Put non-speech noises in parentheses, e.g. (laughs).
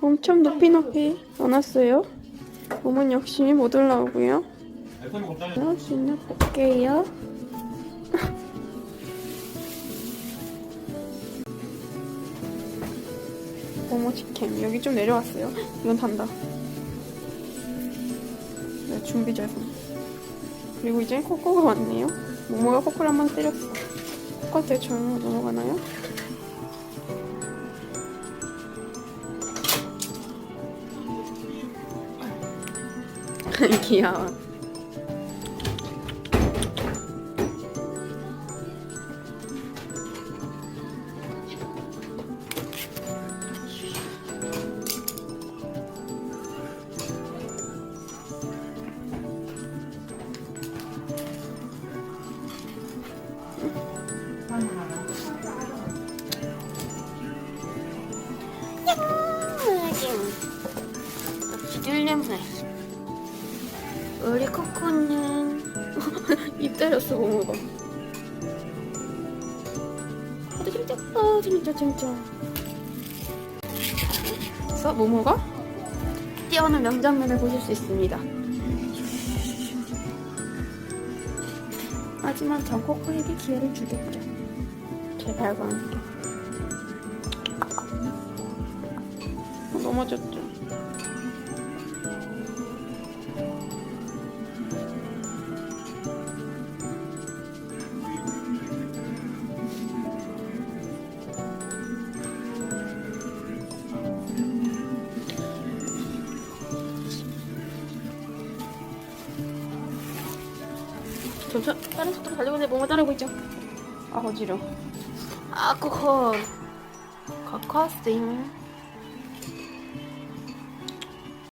엄청 높이 높이 넣어놨어요. 몸은 역시 못 올라오고요. 신나 볼게요. (laughs) 모모 치킨 여기 좀 내려왔어요. 이건 단다. 네, 준비 잘했 그리고 이제 코코가 왔네요. 모모가 코코를 한 번 때렸어. 코코 대충 넘어가나요? 귀여워. 냄새. 우리 코코는 (laughs) 입 때렸어 모모가. 아 진짜, 아 진짜 진짜. 그래서 모모가 뛰어오는 명장면을 보실 수 있습니다. 하지만 전 코코에게 기회를 주겠죠. 제 발과 함께. 어, 넘어졌죠. 점점 다른 속도로 달리고 있는데 뭐가 따르고 있죠? 아 어지러. 아 코코. 코코스팅.